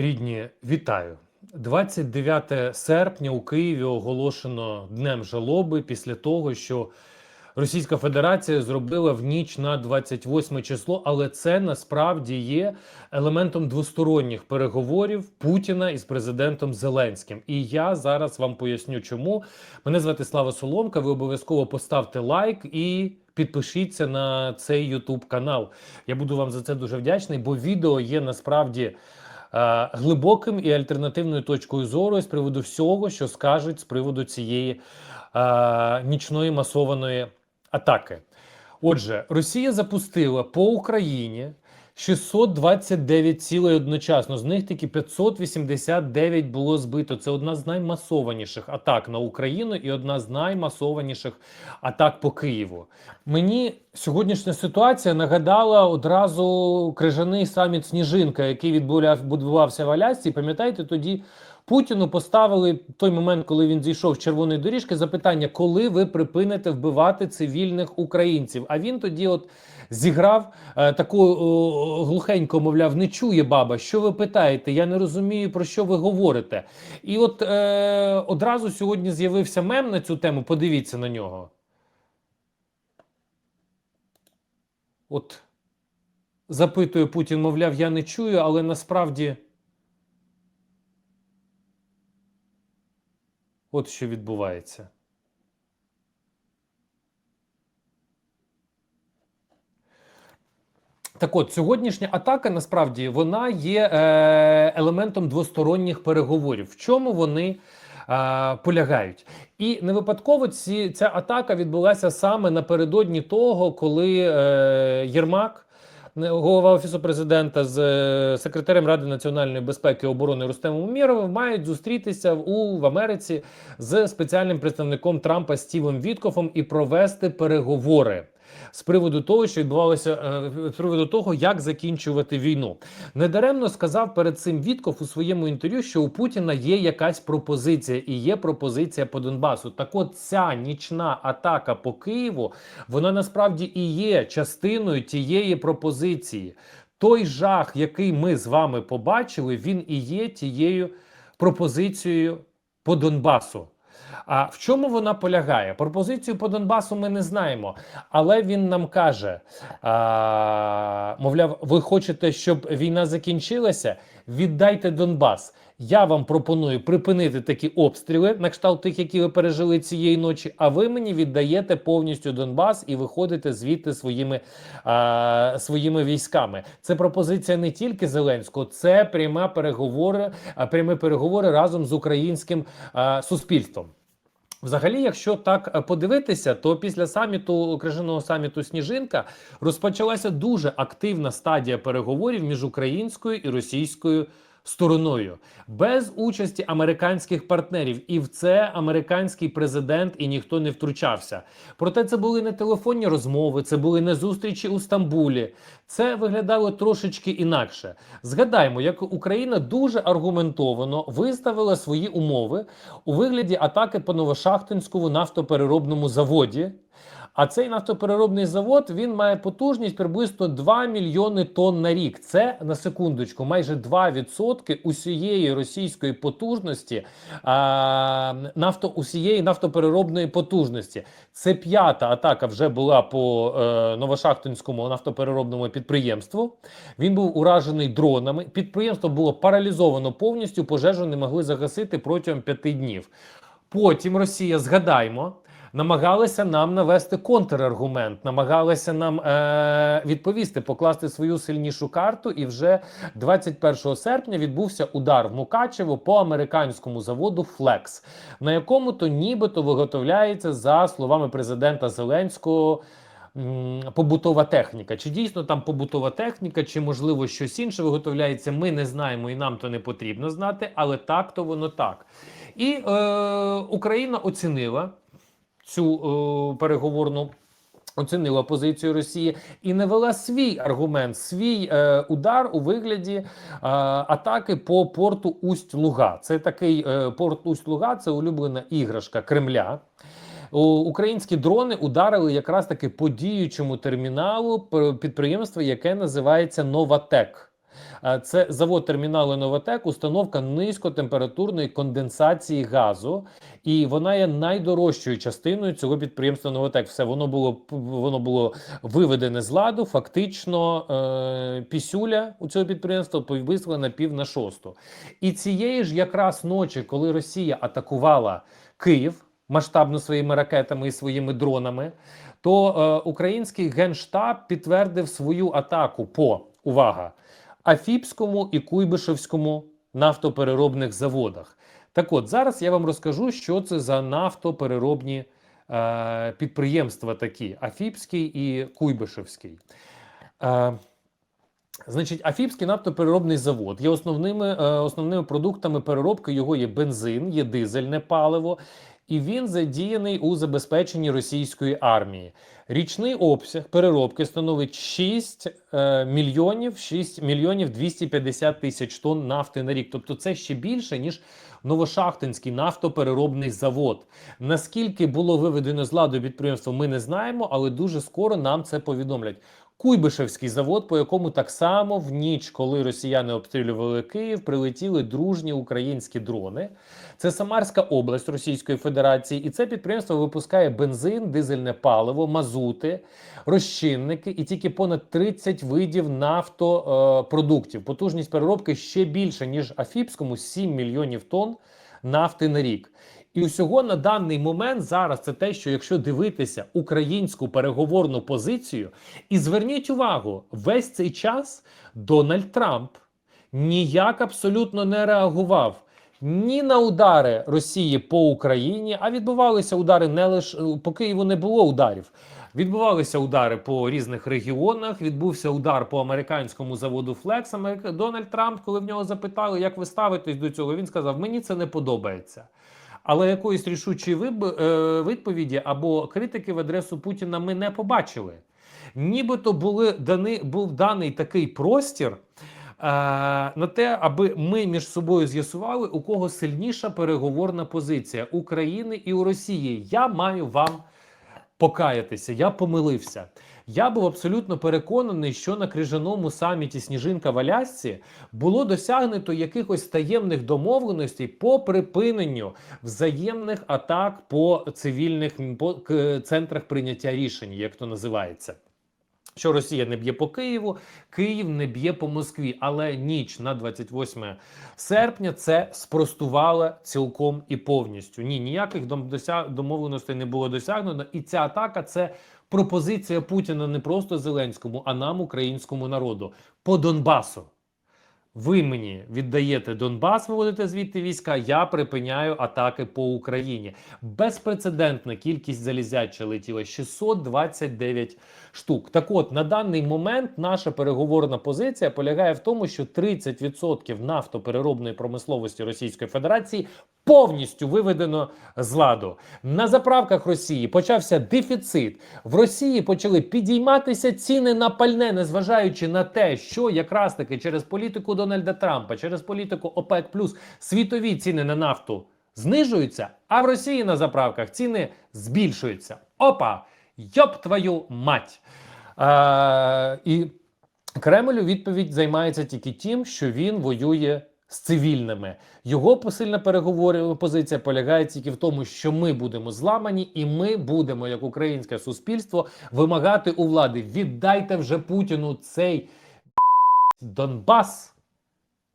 Рідні, вітаю! 29 серпня у Києві оголошено днем жалоби після того, що Російська Федерація зробила в ніч на 28 число, але це насправді є елементом двосторонніх переговорів Путіна із президентом Зеленським. І я зараз вам поясню, чому мене звати Слава Соломка. Ви обов'язково поставте лайк і підпишіться на цей YouTube канал. Я буду вам за це дуже вдячний, бо відео є насправді. Е, Глибоким і альтернативною точкою зору з приводу всього, що скажуть з приводу цієї е, нічної масованої атаки. Отже, Росія запустила по Україні 629 цілей одночасно. З них тільки 589 було збито. Це одна з наймасованіших атак на Україну і одна з наймасованіших атак по Києву. Мені сьогоднішня ситуація нагадала одразу крижаний саміт Сніжинка, який відбував- відбувався в Алясці. Пам'ятаєте, тоді Путіну поставили в той момент, коли він зійшов червоної доріжки, запитання, коли ви припините вбивати цивільних українців. А він тоді, от зіграв е, таку о, глухенько, мовляв, не чує баба. Що ви питаєте? Я не розумію, про що ви говорите. І от е, одразу сьогодні з'явився мем на цю тему. Подивіться на нього. От запитує Путін, мовляв, я не чую, але насправді. От що відбувається. Так от, сьогоднішня атака насправді вона є е, елементом двосторонніх переговорів. В чому вони е, полягають? І не випадково ці, ця атака відбулася саме напередодні того, коли е, Єрмак. Голова офісу президента з е, секретарем Ради національної безпеки і оборони Рустемом Уміровим мають зустрітися у в Америці з спеціальним представником Трампа Стівом Віткофом і провести переговори з приводу того, що відбувалося е, з приводу того, як закінчувати війну. Недаремно сказав перед цим Вітков у своєму інтерв'ю, що у Путіна є якась пропозиція, і є пропозиція по Донбасу. Так, от ця нічна атака по Києву, вона насправді і є частиною тієї пропозиції. Той жах, який ми з вами побачили, він і є тією пропозицією по Донбасу. А в чому вона полягає? Пропозицію по Донбасу ми не знаємо, але він нам каже: а, мовляв, ви хочете, щоб війна закінчилася? Віддайте Донбас. Я вам пропоную припинити такі обстріли, на кшталт тих, які ви пережили цієї ночі. А ви мені віддаєте повністю Донбас і виходите звідти своїми, а, своїми військами. Це пропозиція не тільки Зеленського, це пряма переговори, а, прямі переговори разом з українським а, суспільством. Взагалі, якщо так е, подивитися, то після саміту крижаного саміту Сніжинка розпочалася дуже активна стадія переговорів між українською і російською стороною без участі американських партнерів. І в це американський президент і ніхто не втручався. Проте це були не телефонні розмови, це були не зустрічі у Стамбулі. Це виглядало трошечки інакше. Згадаємо, як Україна дуже аргументовано виставила свої умови у вигляді атаки по Новошахтинському нафтопереробному заводі. А цей нафтопереробний завод він має потужність приблизно 2 мільйони тонн на рік. Це на секундочку, майже 2% усієї російської потужності, а, нафто усієї нафтопереробної потужності. Це п'ята атака вже була по е, Новошахтинському нафтопереробному підприємству. Він був уражений дронами. Підприємство було паралізовано повністю. Пожежу не могли загасити протягом п'яти днів. Потім Росія, згадаймо, намагалася нам навести контраргумент, намагалася нам е- відповісти, покласти свою сильнішу карту. І вже 21 серпня відбувся удар в Мукачево по американському заводу Flex, на якому то нібито виготовляється за словами президента Зеленського. Побутова техніка. Чи дійсно там побутова техніка, чи можливо щось інше виготовляється, ми не знаємо і нам то не потрібно знати, але так то воно так. І е, Україна оцінила цю е, переговорну. Оцінила позицію Росії і навела свій аргумент, свій е, удар у вигляді е, атаки по порту Усть-Луга. Це такий е, порт Усть-Луга, це улюблена іграшка Кремля. Українські дрони ударили якраз таки по діючому терміналу підприємства, яке називається Новатек. Е, Це завод терміналу Новотек, установка низькотемпературної конденсації газу, і вона є найдорожчою частиною цього підприємства Новотек. Все воно було воно було виведене з ладу. Фактично, е, пісюля у цього підприємства повисла на пів на шосту. І цієї ж якраз ночі, коли Росія атакувала Київ масштабно своїми ракетами і своїми дронами, то е, український генштаб підтвердив свою атаку по увага Афіпському і Куйбишевському нафтопереробних заводах. Так от зараз я вам розкажу, що це за нафтопереробні е, підприємства такі: Афіпський і Куйбишевський. Е, Значить, Афіпський нафтопереробний завод є основними, е, основними продуктами переробки його є бензин, є дизельне паливо, і він задіяний у забезпеченні російської армії. Річний обсяг переробки становить 6 е, мільйонів 6 мільйонів 250 тисяч тонн нафти на рік. Тобто це ще більше, ніж Новошахтинський нафтопереробний завод. Наскільки було виведено з ладу підприємство, ми не знаємо, але дуже скоро нам це повідомлять. Куйбишевський завод, по якому так само в ніч, коли росіяни обстрілювали Київ, прилетіли дружні українські дрони. Це Самарська область Російської Федерації, і це підприємство випускає бензин, дизельне паливо, мазути, розчинники і тільки понад 30 видів нафтопродуктів. Потужність переробки ще більше ніж Афіпському 7 мільйонів тонн нафти на рік. І усього на даний момент зараз це те, що якщо дивитися українську переговорну позицію, і зверніть увагу, весь цей час Дональд Трамп ніяк абсолютно не реагував ні на удари Росії по Україні, а відбувалися удари не лише по Києву не було ударів. Відбувалися удари по різних регіонах. Відбувся удар по американському заводу. Америка... Дональд Трамп, коли в нього запитали, як ви ставитесь до цього, він сказав: Мені це не подобається. Але якоїсь рішучої е, відповіді або критики в адресу Путіна ми не побачили. Нібито були дані, був даний такий простір. е, На те, аби ми між собою з'ясували, у кого сильніша переговорна позиція України і у Росії. Я маю вам покаятися. Я помилився. Я був абсолютно переконаний, що на крижаному саміті Сніжинка в Алясці було досягнуто якихось таємних домовленостей по припиненню взаємних атак по цивільних по центрах прийняття рішень, як то називається. Що Росія не б'є по Києву, Київ не б'є по Москві, але ніч на 28 серпня це спростувало цілком і повністю. Ні, ніяких дом- домовленостей не було досягнено, і ця атака це пропозиція Путіна не просто Зеленському, а нам, українському народу, по Донбасу. Ви мені віддаєте Донбас, виводите звідти війська. Я припиняю атаки по Україні. Безпрецедентна кількість залізяча летіла 629 штук. Так от на даний момент наша переговорна позиція полягає в тому, що 30% нафтопереробної промисловості Російської Федерації повністю виведено з ладу. На заправках Росії почався дефіцит. В Росії почали підійматися ціни на пальне, незважаючи на те, що якраз таки через політику Дональда Трампа, через політику ОПЕК світові ціни на нафту знижуються, а в Росії на заправках ціни збільшуються. Опа! Йоп твою мать! А, і Кремль у відповідь займається тільки тим, що він воює з цивільними. Його посильна переговорна позиція полягає тільки в тому, що ми будемо зламані, і ми будемо, як українське суспільство, вимагати у влади: віддайте вже Путіну цей Донбас.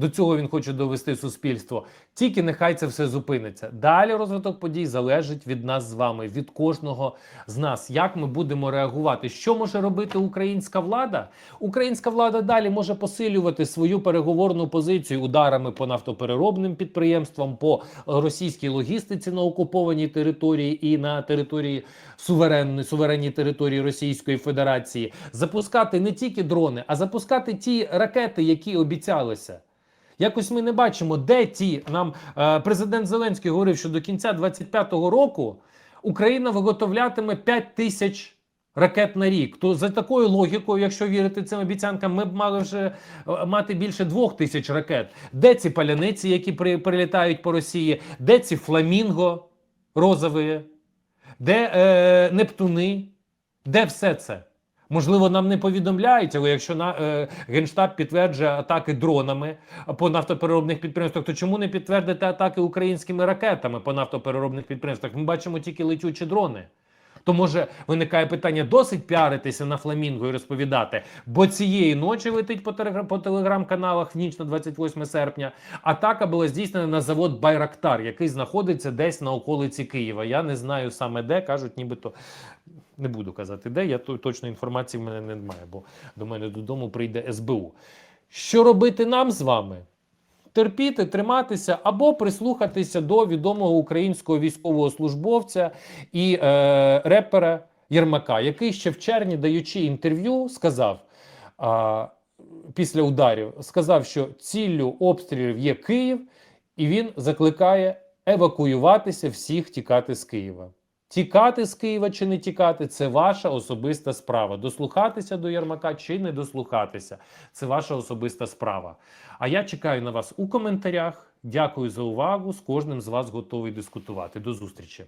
До цього він хоче довести суспільство. Тільки нехай це все зупиниться. Далі розвиток подій залежить від нас з вами, від кожного з нас. Як ми будемо реагувати? Що може робити українська влада? Українська влада далі може посилювати свою переговорну позицію ударами по нафтопереробним підприємствам, по російській логістиці на окупованій території і на території суверенної суверенній території Російської Федерації, запускати не тільки дрони, а запускати ті ракети, які обіцялися. Якось ми не бачимо, де ті нам е, президент Зеленський говорив, що до кінця 25-го року Україна виготовлятиме 5 тисяч ракет на рік. То за такою логікою, якщо вірити цим обіцянкам, ми б мали вже е, мати більше 2 тисяч ракет. Де ці паляниці, які при, прилітають по Росії? Де ці фламінго розові? Де е, Нептуни? Де все це? Можливо, нам не повідомляють, але якщо на е, генштаб підтверджує атаки дронами по нафтопереробних підприємствах, то чому не підтвердити атаки українськими ракетами по нафтопереробних підприємствах? Ми бачимо тільки летючі дрони. То може виникає питання досить піаритися на фламінго і розповідати, бо цієї ночі летить по, телегра- по телеграм-каналах в ніч на 28 серпня. Атака була здійснена на завод Байрактар, який знаходиться десь на околиці Києва. Я не знаю саме де, кажуть, нібито не буду казати, де я то- точної інформації в мене немає, бо до мене додому прийде СБУ. Що робити нам з вами? Терпіти, триматися або прислухатися до відомого українського військового службовця і е, репера Єрмака, який ще в червні, даючи інтерв'ю, сказав а, після ударів, сказав, що ціллю обстрілів є Київ, і він закликає евакуюватися, всіх тікати з Києва. Тікати з Києва чи не тікати це ваша особиста справа. Дослухатися до Ярмака чи не дослухатися це ваша особиста справа. А я чекаю на вас у коментарях. Дякую за увагу. З кожним з вас готовий дискутувати. До зустрічі.